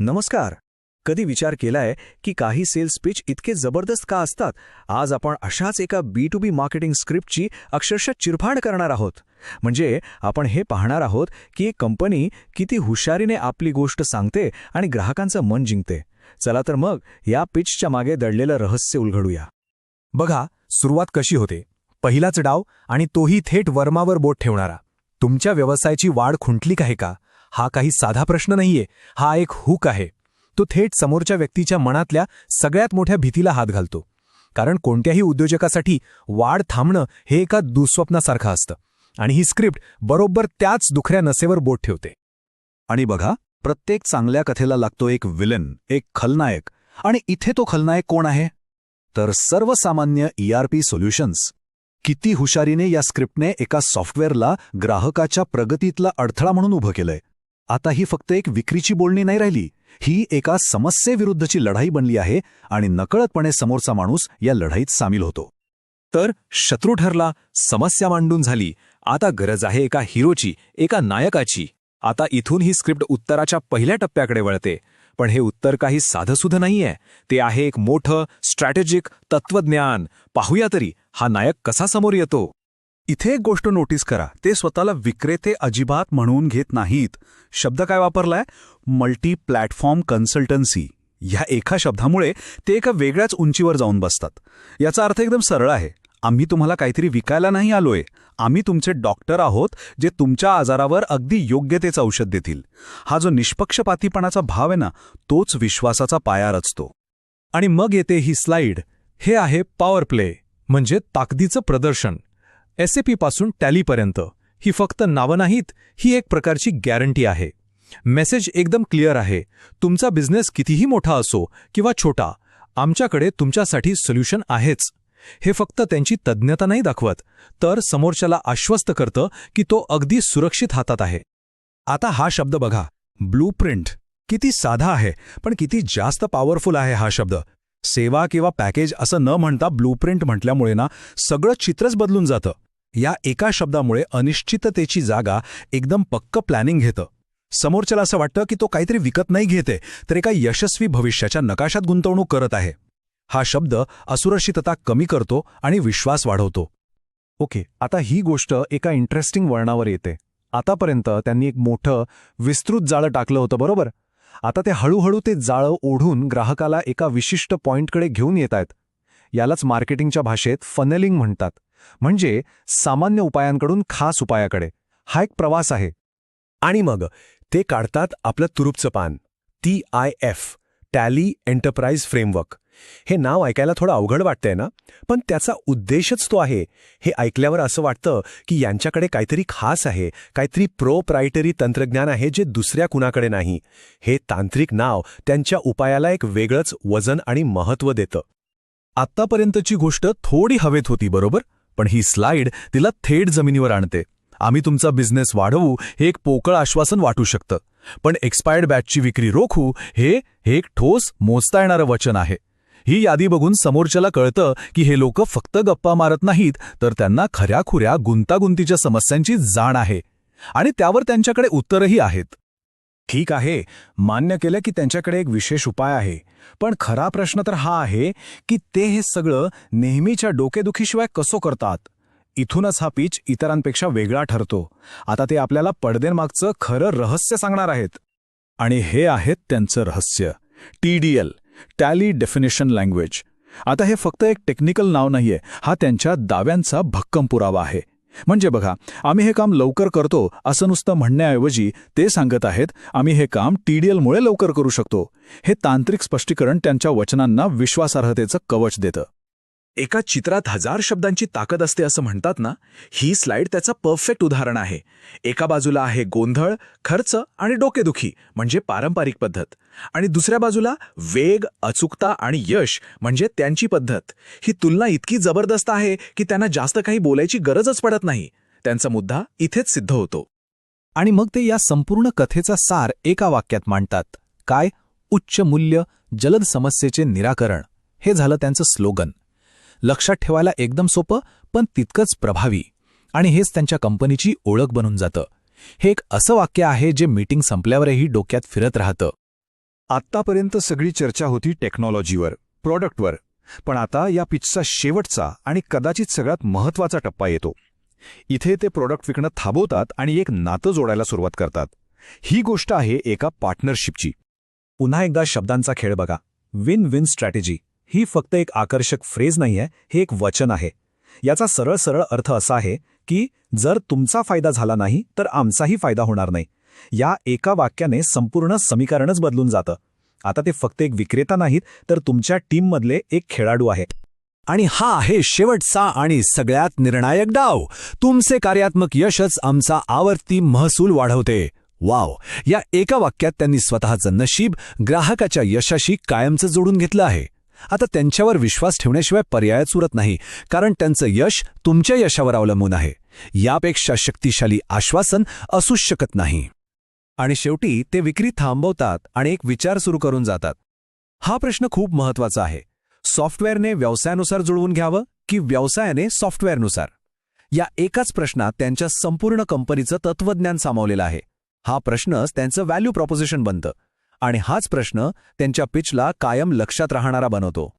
नमस्कार. कधी विचार केलाय की काही सेल्स पिच इतके जबरदस्त का असतात? आज आपण अशाच एका बी टू बी मार्केटिंग स्क्रिप्टची अक्षरशः चिरफाड करणार आहोत. म्हणजे आपण हे पाहणार आहोत की एक कंपनी किती हुशारीने आपली गोष्ट सांगते आणि ग्राहकांचं मन जिंकते. चला तर मग या पिचच्या मागे दडलेलं रहस्य उलगडूया. बघा सुरुवात कशी होते? पहिलाच डाव आणि तोही थेट वर्मावर बोट ठेवणारा. तुमच्या व्यवसायाची वाढ खुंटली आहे का? हा काही साधा प्रश्न नाहीये. हा एक हुक आहे. तो थेट समोरच्या व्यक्तीच्या मनातल्या सगळ्यात मोठ्या भीतीला हात घालतो. कारण कोणत्याही उद्योजकासाठी वाढ थांबणं हे एका दुःस्वप्नासारखं असतं. आणि ही स्क्रिप्ट बरोबर त्याच दुखऱ्या नसेवर बोट ठेवते. आणि बघा प्रत्येक चांगल्या कथेला लागतो एक विलन एक खलनायक. आणि इथे तो खलनायक कोण आहे? तर सर्वसामान्य ईआरपी सोल्युशन्स किती हुशारीने या स्क्रिप्टने एका सॉफ्टवेअरला ग्राहकाच्या प्रगतीतला अडथळा म्हणून उभं केलंय. आता ही फक्त एक विक्रीची बोलणी नाही राहिली. ही एका समस्येविरुद्धची लढाई बनली आहे आणि नकळतपणे समोरचा माणूस या लढाईत सामील होतो. तर शत्रू ठरला समस्या मांडून झाली. आता गरज आहे एका हिरोची एका नायकाची. आता इथून ही स्क्रिप्ट उत्तराच्या पहिल्या टप्प्याकडे वळते. पण हे उत्तर काही साधंसुधं नाहीये. ते आहे एक मोठं स्ट्रॅटेजिक तत्वज्ञान पाहूया तरी हा नायक कसा समोर येतो? इथे एक गोष्ट नोटीस करा. ते स्वतःला विक्रेते अजिबात म्हणून घेत नाहीत. शब्द काय वापरलाय? Multi platform consultancy. ह्या एका शब्दामुळे ते एका वेगळ्याच उंचीवर जाऊन बसतात. याचा अर्थ एकदम सरळ आहे. आम्ही तुम्हाला काहीतरी विकायला नाही आलोय. आम्ही तुमचे डॉक्टर आहोत जे तुमच्या आजारावर अगदी योग्य तेच औषध देतील. हा जो निष्पक्षपातीपणाचा भाव आहे ना तोच विश्वासाचा पाया रचतो. आणि मग येते ही स्लाइड. हे आहे पॉवर प्ले म्हणजे ताकदीचं प्रदर्शन. एसपासून टॅलीपर्यंत ही फक्त नावं नाहीत ही एक प्रकारची गॅरंटी आहे. मेसेज एकदम क्लिअर आहे. तुमचा बिझनेस कितीही मोठा असो किंवा छोटा आमच्याकडे तुमच्यासाठी सोल्युशन आहेच. हे फक्त त्यांची तज्ज्ञता नाही दाखवत तर समोरच्याला आश्वस्त करतं की तो अगदी सुरक्षित हातात आहे. आता हा शब्द बघा. ब्लू प्रिंट किती साधा आहे पण किती जास्त पॉवरफुल आहे हा शब्द. सेवा किंवा पॅकेज असं न म्हणता ब्लूप्रिंट म्हटल्यामुळे ना सगळं चित्रच बदलून जातं. या एका शब्दामुळे अनिश्चिततेची जागा एकदम पक्क प्लॅनिंग घेतं. समोरच्याला असं वाटतं की तो काहीतरी विकत नाही घेते तर एका यशस्वी भविष्याच्या नकाशात गुंतवणूक करत आहे. हा शब्द असुरक्षितता कमी करतो आणि विश्वास वाढवतो. ओके आता ही गोष्ट एका इंटरेस्टिंग वळणावर येते. आतापर्यंत त्यांनी एक मोठं विस्तृत जाळं टाकलं होतं बरोबर? आता ते हळूहळू ते जाळं ओढून ग्राहकाला एका विशिष्ट पॉइंटकडे घेऊन येत आहेत यालाच मार्केटिंगच्या भाषेत फनेलिंग म्हणतात. म्हणजे सामान्य उपायांकडून खास उपायाकडे. हा एक प्रवास आहे. आणि मग ते काढतात आपलं तुरुपचं पान. T I F Tally enterprise framework. हे नाव ऐकायला थोडं अवघड वाटतंय ना? पण त्याचा उद्देशच तो आहे. हे ऐकल्यावर असं वाटतं की यांच्याकडे काहीतरी खास आहे काहीतरी प्रोप्रायटरी तंत्रज्ञान आहे जे दुसऱ्या कुणाकडे नाही. हे तांत्रिक नाव त्यांच्या उपायाला एक वेगळंच वजन आणि महत्त्व देतं. आत्तापर्यंतची गोष्ट थोडी हवेत होती बरोबर? पण ही स्लाइड तिला थेट जमिनीवर आणते. आम्ही तुमचा बिझनेस वाढवू हे एक पोकळ आश्वासन वाटू शकतं. पण एक्सपायर्ड बॅचची विक्री रोखू हे हे एक ठोस मोजता येणारं वचन आहे. ही यादी बघून समोरच्याला कळतं की हे लोक फक्त गप्पा मारत नाहीत तर त्यांना खऱ्याखुऱ्या गुंतागुंतीच्या समस्यांची जाण आहे. आणि त्यावर त्यांच्याकडे उत्तरही आहेत. ठीक आहे मान्य केलं की त्यांच्याकडे एक विशेष उपाय आहे. पण खरा प्रश्न तर हा आहे की ते हे सगळं नेहमीच्या डोकेदुखीशिवाय कसो करतात? इथूनच हा पीच इतरांपेक्षा वेगळा ठरतो. आता ते आपल्याला पडद्यांमागचं खरं रहस्य सांगणार आहेत. आणि हे आहेत त्यांचं रहस्य. T D L Tally definition language. आता हे फक्त एक टेक्निकल नाव नाहीये हा त्यांच्या दाव्यांचा भक्कम पुरावा आहे. म्हणजे बघा आम्ही हे काम लवकर करतो असं नुसतं म्हणण्याऐवजी ते सांगत आहेत आम्ही हे काम टीडीएलमुळे लवकर करू शकतो. हे तांत्रिक स्पष्टीकरण त्यांच्या वचनांना विश्वासार्हतेचं कवच देतं. एका चित्रात हजार शब्दांची ताकद असते असं म्हणतात ना ही स्लाइड त्याचं परफेक्ट उदाहरण आहे. एका बाजूला आहे गोंधळ खर्च आणि डोकेदुखी म्हणजे पारंपरिक पद्धत. आणि दुसऱ्या बाजूला वेग अचूकता आणि यश म्हणजे त्यांची पद्धत. ही तुलना इतकी जबरदस्त आहे की त्यांना जास्त काही बोलायची गरजच पडत नाही. त्यांचा मुद्दा इथेच सिद्ध होतो. आणि मग ते या संपूर्ण कथेचा सार एका वाक्यात मांडतात. काय? उच्च मूल्य जलद समस्येचे निराकरण. हे झालं त्यांचं स्लोगन. लक्षात ठेवायला एकदम सोपं पण तितकंच प्रभावी. आणि हेच त्यांच्या कंपनीची ओळख बनून जातं. हे एक असं वाक्य आहे जे मीटिंग संपल्यावरही डोक्यात फिरत राहतं. आत्तापर्यंत सगळी चर्चा होती टेक्नॉलॉजीवर प्रॉडक्टवर. पण आता या पिचचा शेवटचा आणि कदाचित सगळ्यात महत्त्वाचा टप्पा येतो. इथे ते प्रॉडक्ट विकणं थांबवतात आणि एक नातं जोडायला सुरुवात करतात. ही गोष्ट आहे एका पार्टनरशिपची. पुन्हा एकदा शब्दांचा खेळ बघा. Win win strategy. ही फक्त एक आकर्षक फ्रेज नाहीये हे एक वचन आहे. याचा सरळ सरळ अर्थ असा आहे की जर तुमचा फायदा झाला नाही तर आमचाही फायदा होणार नाही. या एका वाक्याने संपूर्ण समीकरणच बदलून जातं. आता ते फक्त एक विक्रेता नाहीत तर तुमच्या टीममधले एक खेळाडू आहे. आणि हा आहे शेवटचा आणि सगळ्यात निर्णायक डाव. तुमचे कार्यात्मक यशच आमचा आवर्ती महसूल वाढवते. वाव! या एका वाक्यात त्यांनी स्वतःचं नशीब ग्राहकाच्या यशाशी कायमचं जोडून घेतलं आहे. आता त्यांच्यावर विश्वास ठेवण्याशिवाय पर्यायच उरत नाही कारण त्यांचं यश तुमच्या यशावर अवलंबून आहे. यापेक्षा शक्तिशाली आश्वासन असूच शकत नाही. आणि शेवटी ते विक्री थांबवतात आणि एक विचार सुरू करून जातात. हा प्रश्न खूप महत्त्वाचा आहे. सॉफ्टवेअरने व्यवसायानुसार जुळवून घ्यावं की व्यवसायाने सॉफ्टवेअरनुसार? या एकाच प्रश्नात त्यांच्या संपूर्ण कंपनीचं तत्वज्ञान सामावलेलं आहे. हा प्रश्नच त्यांचं व्हॅल्यू प्रॉपोजिशन बनतं. आणि हाच प्रश्न त्यांच्या पिचला कायम लक्षात राहणारा बनवतो.